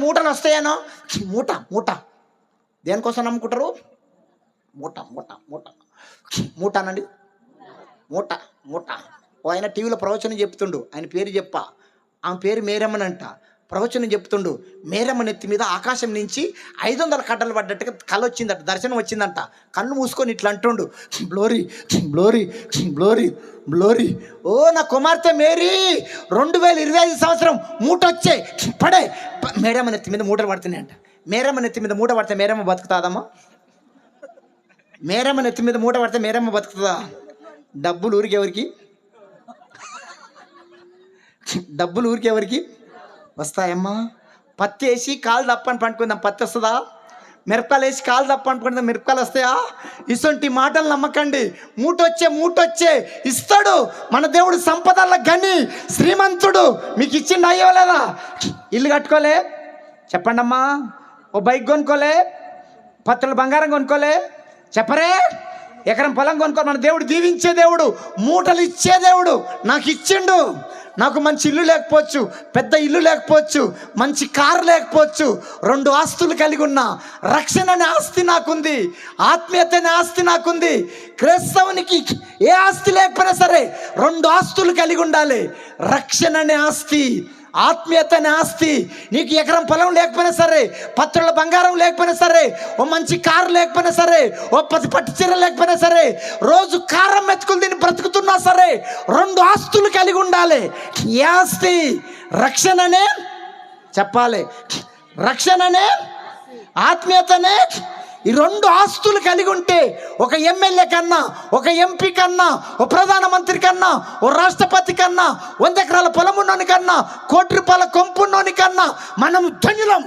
మూటలు వస్తాయేనో? మూట మూట. దేనికోసం నమ్ముకుంటారు? మూట మూట మూట. మూట అనండి. మూట మూట. ఓ ఆయన టీవీలో ప్రవచనం చెప్తుండు. ఆయన పేరు చెప్ప. ఆమె పేరు మేరమ్మనంట. ప్రవచనం చెప్తుండు. మేరమ్మ నెత్తి మీద ఆకాశం నుంచి ఐదు వందల కట్టలు పడ్డట్టుగా కళ్ళు వచ్చిందట దర్శనం వచ్చిందంట. కన్ను మూసుకొని ఇట్లా అంటుండు. బ్లోరీ బ్లోరీ బ్లోరీ బ్లోరీ. ఓ నా కుమార్తె మేరీ రెండు వేల ఇరవై ఐదు సంవత్సరం మూట వచ్చే పడే. మేడమ్మ మేరమ్మ నెత్తి మీద మూటలు పడుతున్నాయంట మేరమ్మ నెత్తి మీద మూట పడితే మేరమ్మ బతుకుతాదమ్మా? మేరమ్మ నెత్తి మీద మూట పడితే మేరమ్మ బతుకుతుందా? డబ్బులు ఊరికి ఎవరికి డబ్బులు ఊరికి ఎవరికి వస్తాయమ్మా? పత్తి వేసి కాలు తప్పని పండుకుందాం పత్తి వస్తుందా మిరపకాయలు వేసి కాలు తప్ప అనుకుందాం మిరపకాయలు వస్తాయా? ఇటువంటి మాటలు నమ్మకండి. మూటొచ్చే మూటొచ్చే ఇస్తాడు. మన దేవుడు సంపదల గని శ్రీమంతుడు. మీకు ఇచ్చిండు అయ్యో లేదా ఇల్లు కట్టుకోలే. చెప్పండి అమ్మా ఓ బైక్ కొనుక్కోలే. పత్రుల బంగారం కొనుక్కోలే. చెప్పరే. ఎకరం పొలం కొనుక్కో. మన దేవుడు దీవించే దేవుడు మూటలు ఇచ్చే దేవుడు. నాకు ఇచ్చిండు. నాకు మంచి ఇల్లు లేకపోవచ్చు పెద్ద ఇల్లు లేకపోవచ్చు మంచి కారు లేకపోవచ్చు రెండు ఆస్తులు కలిగి ఉన్నా రక్షణ అనే ఆస్తి నాకుంది ఆత్మీయత అనే ఆస్తి నాకుంది. క్రైస్తవునికి ఏ ఆస్తి లేకపోయినా సరే రెండు ఆస్తులు కలిగి ఉండాలి. రక్షణ అనే ఆస్తి ఆత్మీయత ఆస్తి. నీకు ఎకరం పొలం లేకపోయినా సరే పత్రుల బంగారం లేకపోయినా సరే ఓ మంచి కారు లేకపోయినా సరే ఓ పది పట్టు చీర లేకపోయినా సరే రోజు కారం మెతుకులు తిని బ్రతుకుతున్నా సరే రెండు ఆస్తులు కలిగి ఉండాలి. ఏ ఆస్తి రక్షణనే చెప్పాలి. రక్షణనే ఆత్మీయతనే ఈ రెండు ఆస్తులు కలిగి ఉంటే ఒక ఎమ్మెల్యే కన్నా ఒక ఎంపీ కన్నా ఒక ప్రధానమంత్రి కన్నా ఓ రాష్ట్రపతి కన్నా వంద ఎకరాల పొలం ఉన్నోని కన్నా కోటి రూపాయల కొంపున్నోని కన్నా మనం ధన్యులం.